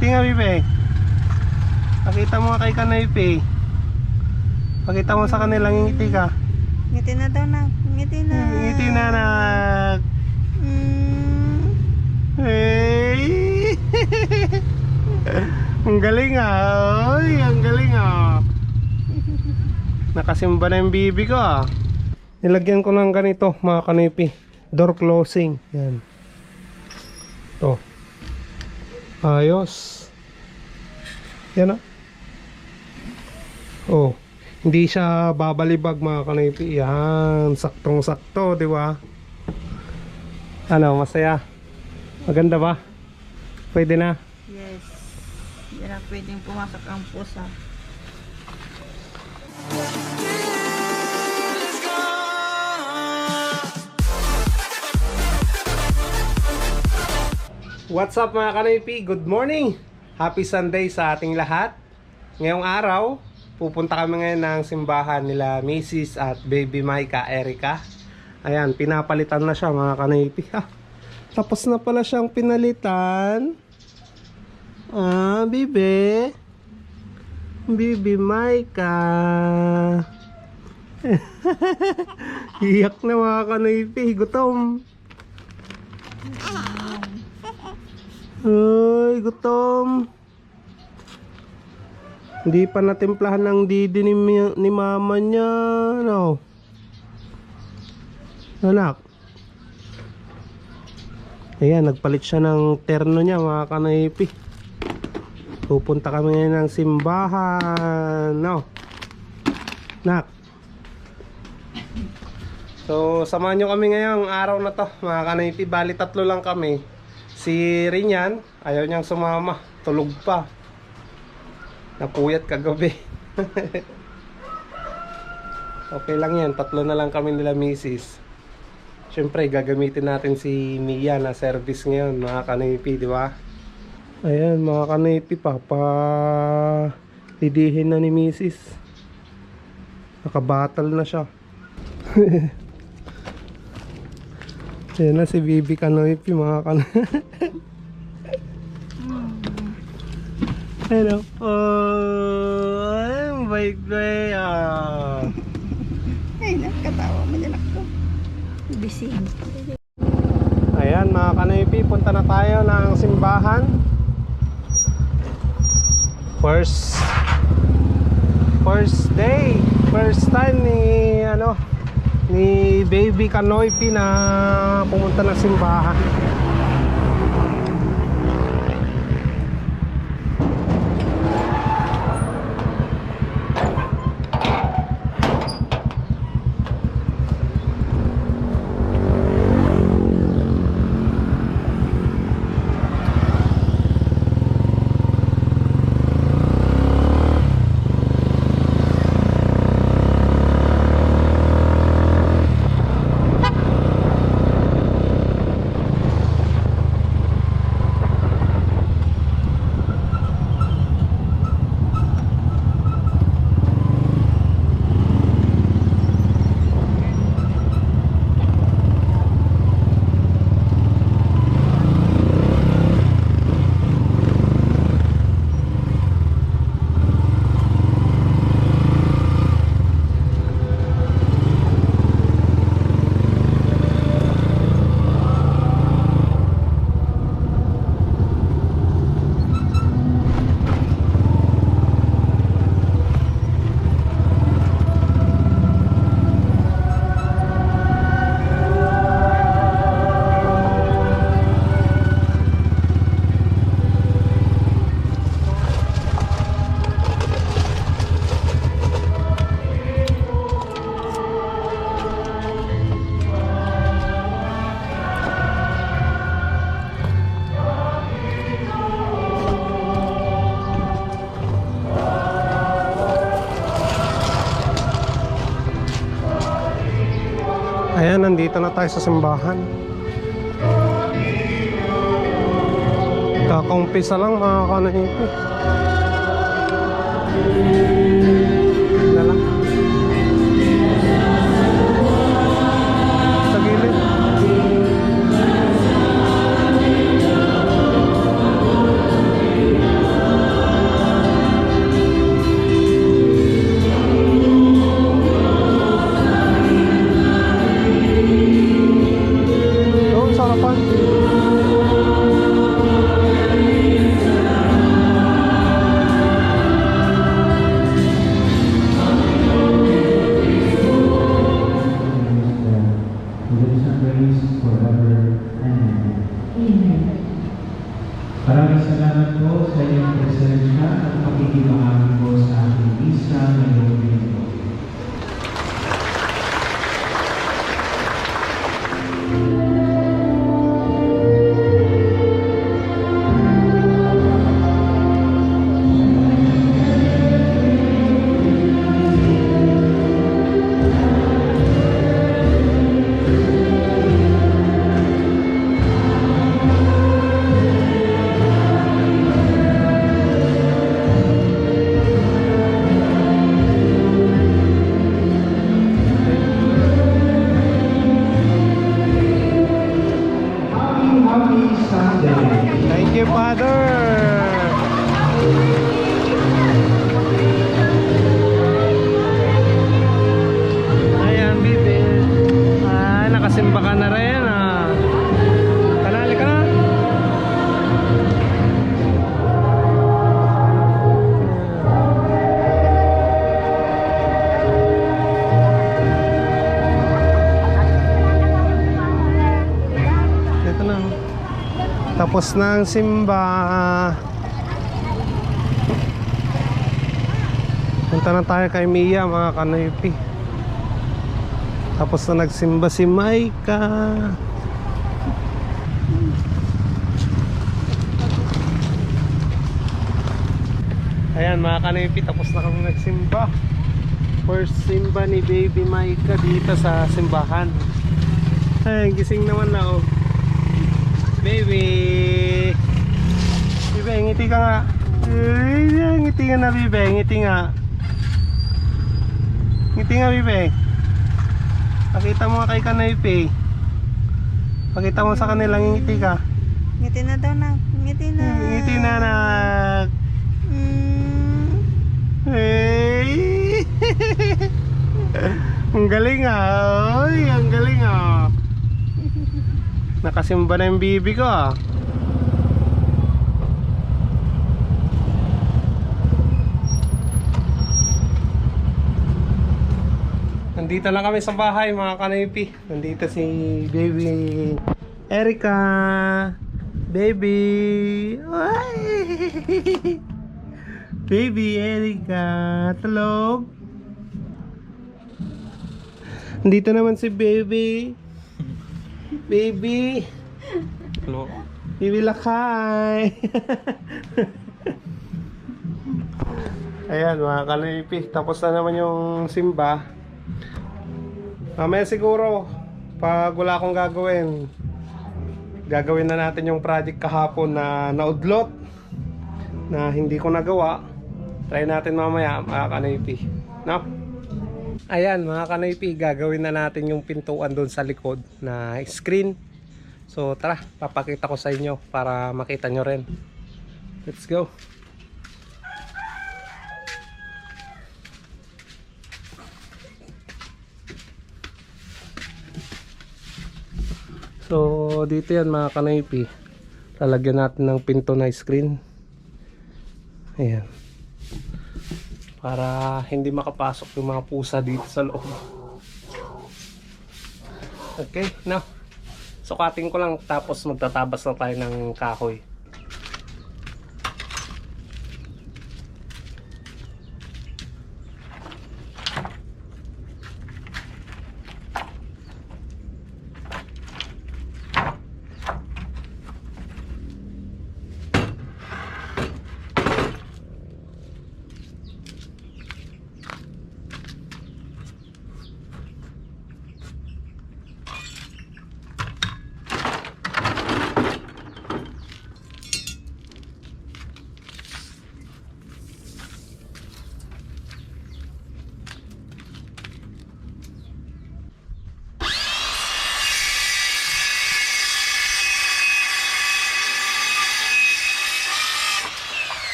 Ngiti nga, Bibe. Pakita mo kay Kanoype. Pakita mo sa kanilang ngiti ka. Ngiti na daw na. Ngiti na. Ngiti na anak. Mm. Hey! ang galing ah. Oy, ang galing ah. Nakasimba na yung bibi ko ah. Nilagyan ko ng ganito mga kanipi. Door closing. Yan. To. Ayos. Yan ah. Oh. Hindi siya babalibag mga kanipi. Yan. Saktong sakto, di ba? Ano, masaya? Maganda ba? Pwede na? Yes. Hindi na pwedeng pumasok ang pusa. What's up mga kanipi? Good morning! Happy Sunday sa ating lahat. Ngayong araw, pupunta kami ngayon ng simbahan nila Mrs. at Baby Maika Erica. Ayan, pinapalitan na siya mga kanipi. Ah, tapos na pala siyang pinalitan. Ah, bibe. Bibi Maika. Iyak na mga kanipi. Gutom. Ay, gutom. Hindi pa natimplahan ng didi ni, ni mama niya. No. Anak. Ayan, nagpalit siya ng terno niya mga kanaypi. Pupunta kami ngayon ng simbahan. No. Nak. So, samahan nyo kami ngayong araw na to, mga kanaypi. Bali, tatlo lang kami. Si Rinyan, ayaw niyang sumama. Tulog pa. Napuyat kagabi. okay lang yan. Tatlo na lang kami nila misis. Siyempre, gagamitin natin si Mia na service ngayon, mga kanipi, di ba? Ayan, mga kanipi, papa lidihin na ni misis. Nakabatal na siya. Ayan na si Bibi Kanoipi, mga kan... Hello. Oh, ang bait ko eh. Ay, nakatawa mo din ako. Bising. Ayan mga kanipi, punta na tayo ng simbahan. First First day, first time ni ano ni Baby Kanoipi na pumunta ng simbahan. Nandito na tayo sa simbahan. Kakaumpisa lang mga kanahipo. Tapos ang simba. Punta na tayo kay Mia mga kanoypi. Tapos na nagsimba si Maika. Ayan mga kanoypi, tapos na kami nagsimba. First simba ni Baby Maika dito sa simbahan. Ay, gising naman na oh. Baby! Bibe, ngiti ka nga. Ay, ngiti nga na, Bibe. Ngiti nga. Ngiti nga, Bibe. Pakita mo nga kay Kanaype. Pakita mo sa kanilang ngiti ka. Ngiti na daw na. Ngiti na. Ngiti na na. Mm. Hey! ang galing ah. Oy, ang galing ah. Nakasimba na yung bibi ko ah. Nandito lang kami sa bahay mga kanaypi. Nandito si baby Erica. Baby. Ay! Baby Erica. Tulog. Nandito naman si baby. Baby. Hello. Baby Lakay. Ayan mga kanipi. Tapos na naman yung simba. Mamaya siguro, pag wala akong gagawin, gagawin na natin yung project kahapon na naudlot na hindi ko nagawa. Try natin mamaya mga kanipi. No? Ayan mga kanipi, gagawin na natin yung pintuan doon sa likod na screen. So tara, papakita ko sa inyo para makita nyo rin. Let's go. So dito yan mga kanaypi Lalagyan natin ng pinto na screen Ayan Para hindi makapasok yung mga pusa dito sa loob. Okay, now Sukatin ko lang tapos magtatabas na tayo ng kahoy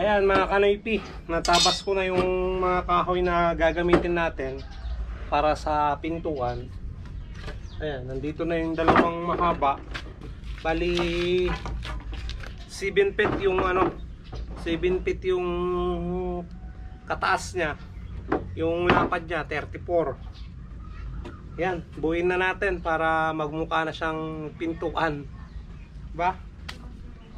Ayan mga kanaypi, natabas ko na yung mga kahoy na gagamitin natin para sa pintuan. Ayan, nandito na yung dalawang mahaba. Bali 7 feet yung ano, 7 feet yung kataas niya. Yung lapad niya 34. Yan, buuin na natin para magmukha na siyang pintuan. Ba?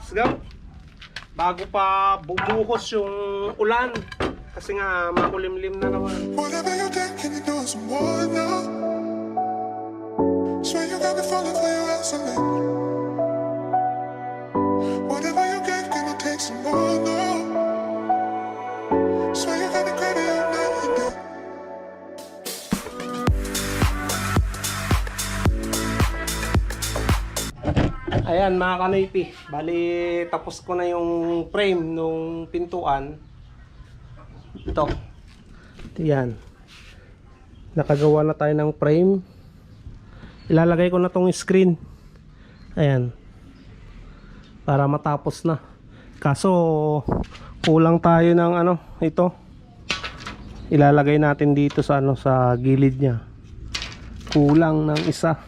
Let's go. Bago pa bumuhos yung ulan. Kasi nga makulimlim na naman. Whatever you get, can you take some more now? Ayan mga kanoypi, bali tapos ko na yung frame nung pintuan. Ito. Ito. Nakagawa na tayo ng frame. Ilalagay ko na tong screen. Ayan. Para matapos na. Kaso kulang tayo ng ano, ito. Ilalagay natin dito sa ano sa gilid niya. Kulang ng isa.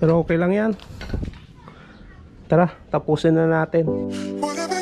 Pero okay lang 'yan. Tara, tapusin na natin. Whatever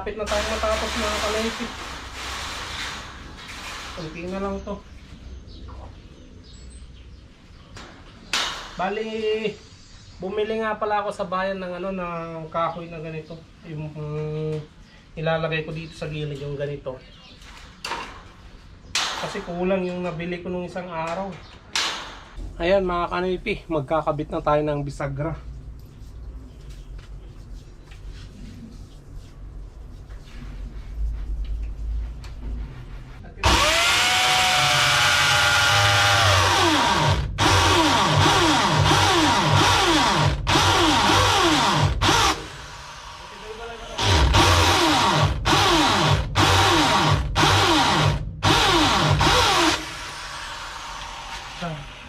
malapit na tayo matapos mga kalaypi. Kunti na lang to. Bali, bumili nga pala ako sa bayan ng ano ng kahoy na ganito. Yung mm, ilalagay ko dito sa gilid yung ganito. Kasi kulang yung nabili ko nung isang araw. Ayan mga kanipi, magkakabit na tayo ng bisagra.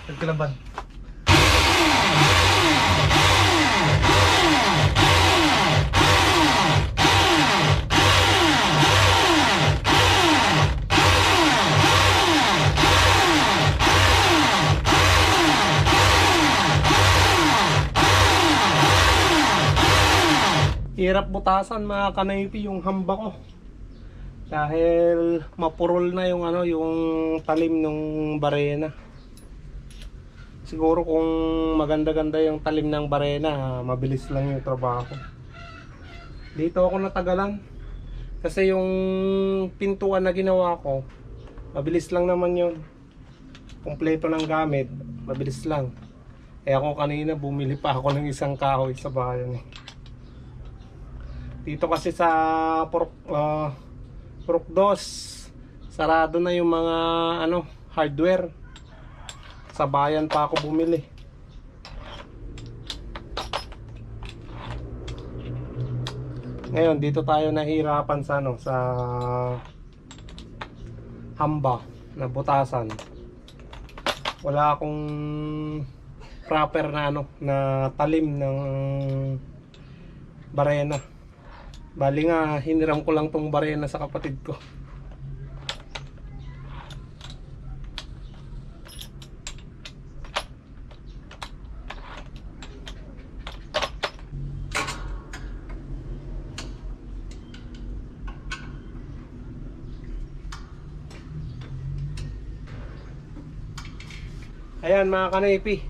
Nagkalaban. Hirap butasan mga kanaypi yung hamba ko. Dahil mapurol na yung ano, yung talim ng barena. Siguro kung maganda-ganda yung talim ng barena, mabilis lang yung trabaho. Dito ako natagalan. Kasi yung pintuan na ginawa ko, mabilis lang naman yun. Kompleto ng gamit, mabilis lang. Eh ako kanina bumili pa ako ng isang kahoy sa bayan. Dito kasi sa Purok, uh, Purokdos, sarado na yung mga ano, hardware sa bayan pa ako bumili. Ngayon dito tayo nahirapan sa ano sa hamba na butasan. Wala akong proper na ano na talim ng barena. Bali nga hiniram ko lang tong barena sa kapatid ko. Ayan mga kanaypi.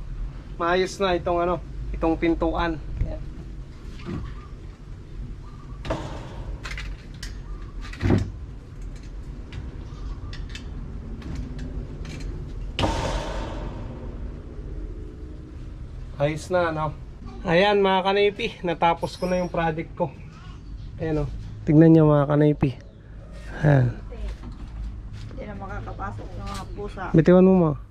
Maayos na itong ano, itong pintuan. Ayos na ano. Ayan mga kanaypi, natapos ko na yung project ko. Ayan o. Tignan nyo mga kanaypi. Ayan. Hindi na makakapasok ng mga pusa. Bitiwan mo mo.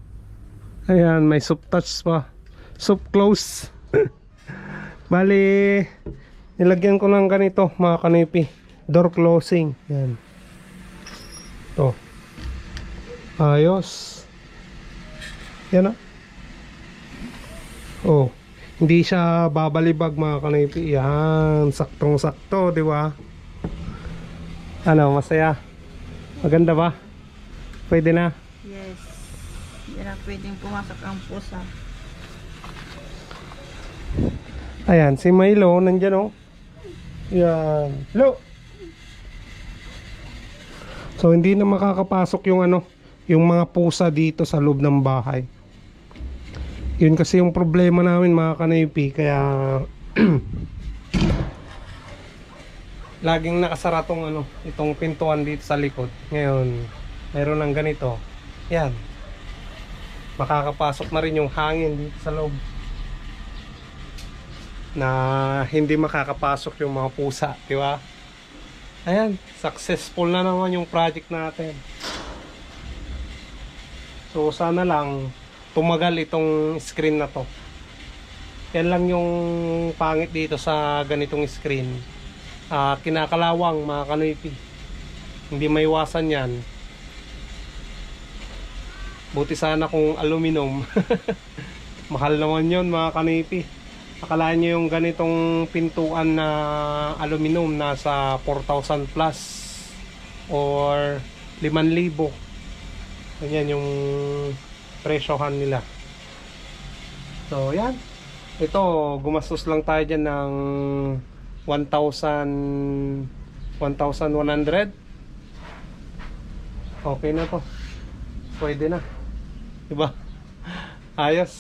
Ayan, may soup touch pa. Soup close. Bali, nilagyan ko ng ganito mga kanipi. Door closing. Yan. To. Ayos. Yan ah. Oh. Hindi siya babalibag mga kanipi. Yan. Saktong sakto, di ba? Ano, masaya? Maganda ba? Pwede na. Yes. Na pwedeng pumasok ang pusa. Ayan, si Milo, nandyan oh. Yan. Lo! So, hindi na makakapasok yung ano, yung mga pusa dito sa loob ng bahay. Yun kasi yung problema namin mga kanaypi, kaya laging nakasara tong ano, itong pintuan dito sa likod. Ngayon, meron ng ganito. Yan. Makakapasok na rin yung hangin dito sa loob na hindi makakapasok yung mga pusa, di ba? Ayan, successful na naman yung project natin. So sana lang tumagal itong screen na to. Yan lang yung pangit dito sa ganitong screen. Ah, kinakalawang mga kanoypi. Hindi maiwasan yan. Buti sana kung aluminum. Mahal naman yon mga kanipi. Akalaan nyo yung ganitong pintuan na aluminum nasa 4,000 plus or 5,000. Ganyan yung presyohan nila. So, yan. Ito, gumastos lang tayo dyan ng 1,000 1,100. Okay na to. Pwede na. Diba? Ayos.